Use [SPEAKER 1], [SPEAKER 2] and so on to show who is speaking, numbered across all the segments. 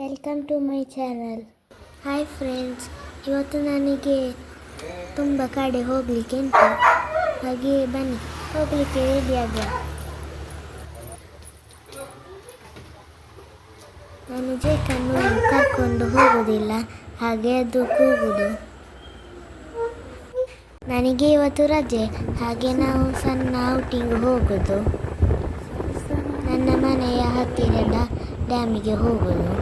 [SPEAKER 1] Welcome to my channel hi friends ಇವತ್ತು ನನಗೆ ತುಂಬ ಕಡೆ ಹೋಗಲಿಕ್ಕೆ ಉಂಟು. ಹಾಗೆ ಬನ್ನಿ, ಹೋಗಲಿಕ್ಕೆ ರೆಡಿ ಆಗ ನಾನು ಜೇಕನ್ನು ಕರ್ಕೊಂಡು ಹೋಗೋದಿಲ್ಲ, ಹಾಗೆ ಅದು ಕೂಗುದು. ನನಗೆ ಇವತ್ತು ರಜೆ, ಹಾಗೆ ನಾವು ಸಣ್ಣ ಔಟಿಂಗ್ ಹೋಗೋದು. ನನ್ನ ಮನೆಯ ಹತ್ತಿರದ ಡ್ಯಾಮಿಗೆ ಹೋಗೋದು.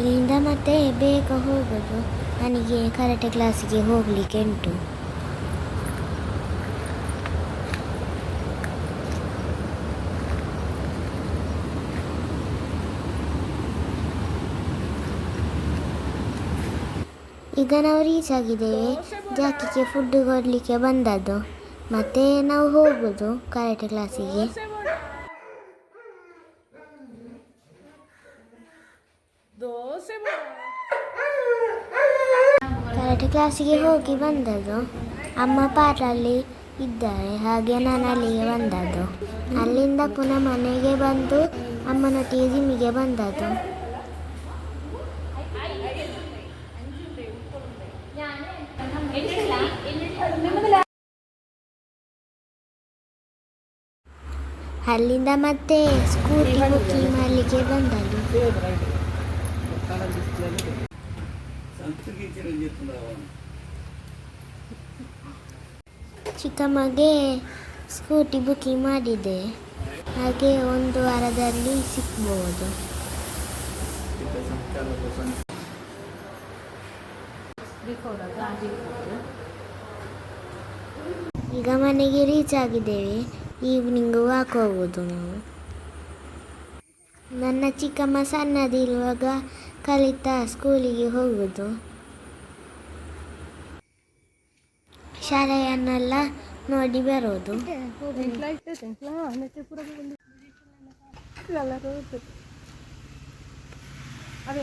[SPEAKER 1] ಇಲ್ಲಿಂದ ಮತ್ತೆ ಬೇಗ ಹೋಗೋದು. ನನಗೆ ಕರಾಟೆ ಕ್ಲಾಸಿಗೆ ಹೋಗಲಿಕ್ಕೆ ಉಂಟು. ಈಗ ನಾವು ರೀಚ್ ಆಗಿದ್ದೇವೆ. ಜಾಕಿಗೆ ಫುಡ್ ಕೊಡಲಿಕ್ಕೆ ಬಂದದ್ದು. ಮತ್ತೆ ನಾವು ಹೋಗೋದು ಕರಾಟೆ ಕ್ಲಾಸಿಗೆ
[SPEAKER 2] ದೋಸೆ
[SPEAKER 1] ಕ್ಲಾಸಿಗೆ ಹೋಗಿ ಬಂದದ್ದು. ಅಮ್ಮ ಪಾರಲ್ಲಿ ಇದ್ದಾರೆ. ಹಾಗೆ ನಾನು ಅಲ್ಲಿಗೆ ಬಂದದ್ದು. ಅಲ್ಲಿಂದ ಪುನಃ ಮನೆಗೆ ಬಂದು ಅಮ್ಮನೊಟ್ಟಿಗೆ ಜಿಮ್ಮಿಗೆ ಬಂದದ್ದು. ಅಲ್ಲಿಂದ ಮತ್ತೆ ಸ್ಕೂಟಿ ಬುಕ್ಕಿಂಗ್ ಮಾಡಲಿಕ್ಕೆ ಬಂದದ್ದು. ಚಿಕ್ಕಮ್ಮಗೆ ಸ್ಕೂಟಿ ಬುಕ್ಕಿಂಗ್ ಮಾಡಿದೆ. ಹಾಗೆ ಒಂದು ವಾರದಲ್ಲಿ ಸಿಕ್ಕಬಹುದು ಈಗ ಮನೆಗೆ ರೀಚ್ ಆಗಿದ್ದೇವೆ. ಈವ್ನಿಂಗ್ ವಾಕ್ ಹೋಗೋದು ನಾವು. ನನ್ನ ಚಿಕ್ಕಮ್ಮ ಸಣ್ಣದಿರುವಾಗ ಕಲಿತ ಸ್ಕೂಲಿಗೆ ಹೋಗೋದು ಶಾಲೆಯನ್ನೆಲ್ಲ ನೋಡಿ ಬರೋದು.
[SPEAKER 2] ಅದೇ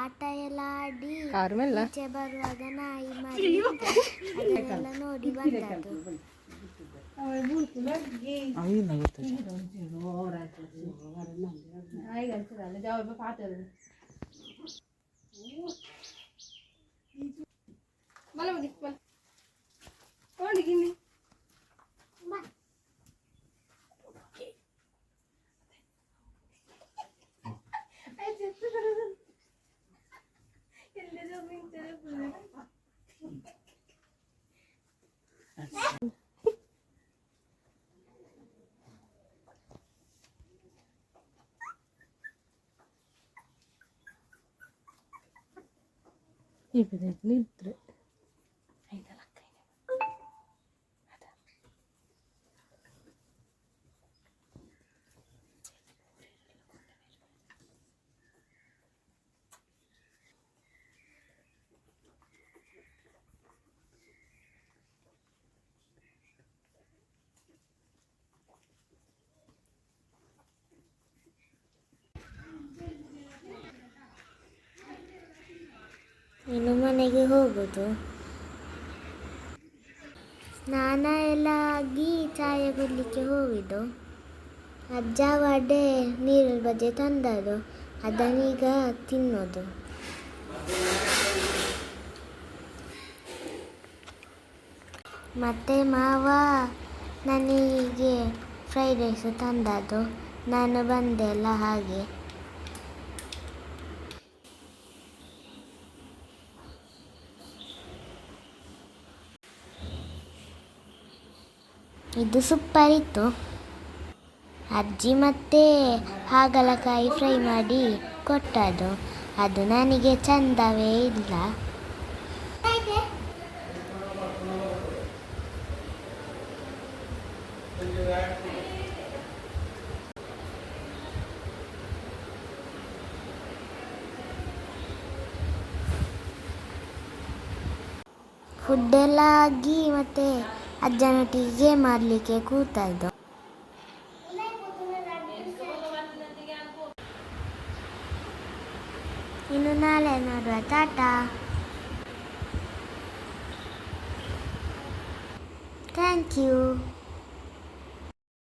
[SPEAKER 1] ಆಟ ಎಲ್ಲ ಆಡಿ
[SPEAKER 2] ಕಾರ್ ಮೇಲ?
[SPEAKER 1] ಈಚೆ ಬರುವಾಗ ನಾಯಿ ಮರಿ ಅದನ್ನೆಲ್ಲ ನೋಡಿ ಬಂದದ್ದು.
[SPEAKER 2] ನಿದ್ರೆ
[SPEAKER 1] ಇನ್ನು ಮನೆಗೆ ಹೋಗೋದು. ಸ್ನಾನ ಎಲ್ಲ ಆಗಿ ಚಾಯ ಕುಡಲಿಕ್ಕೆ ಹೋಗಿದ್ದು. ಅಜ್ಜ ವಡೆ ನೀರು ಬಜೆ ತಂದದು ಅದನ್ನೀಗ ತಿನ್ನೋದು. ಮತ್ತೆ ಮಾವ ನನಗೆ ಫ್ರೈಡ್ ರೈಸು ತಂದದ್ದು. ನಾನು ಬಂದೆ ಅಲ್ಲ ಹಾಗೆ. ಇದು ಸೂಪರ್ ಇತ್ತು ಅಜ್ಜಿ ಮತ್ತೆ ಹಾಗಲಕಾಯಿ ಫ್ರೈ ಮಾಡಿ ಕೊಟ್ಟದು ಅದು ನನಗೆ ಚಂದವೇ ಇಲ್ಲ. ಫುಡ್ ಎಲ್ಲ ಆಗಿ ಮತ್ತೆ ಅಜ್ಜನೊಟ್ಟಿಗೆ ಮಾಡಲಿಕ್ಕೆ ಕೂತದ್ದು ಇನ್ನು ನಾಳೆ ನೋಡುವ ಟಾಟಾ. Thank you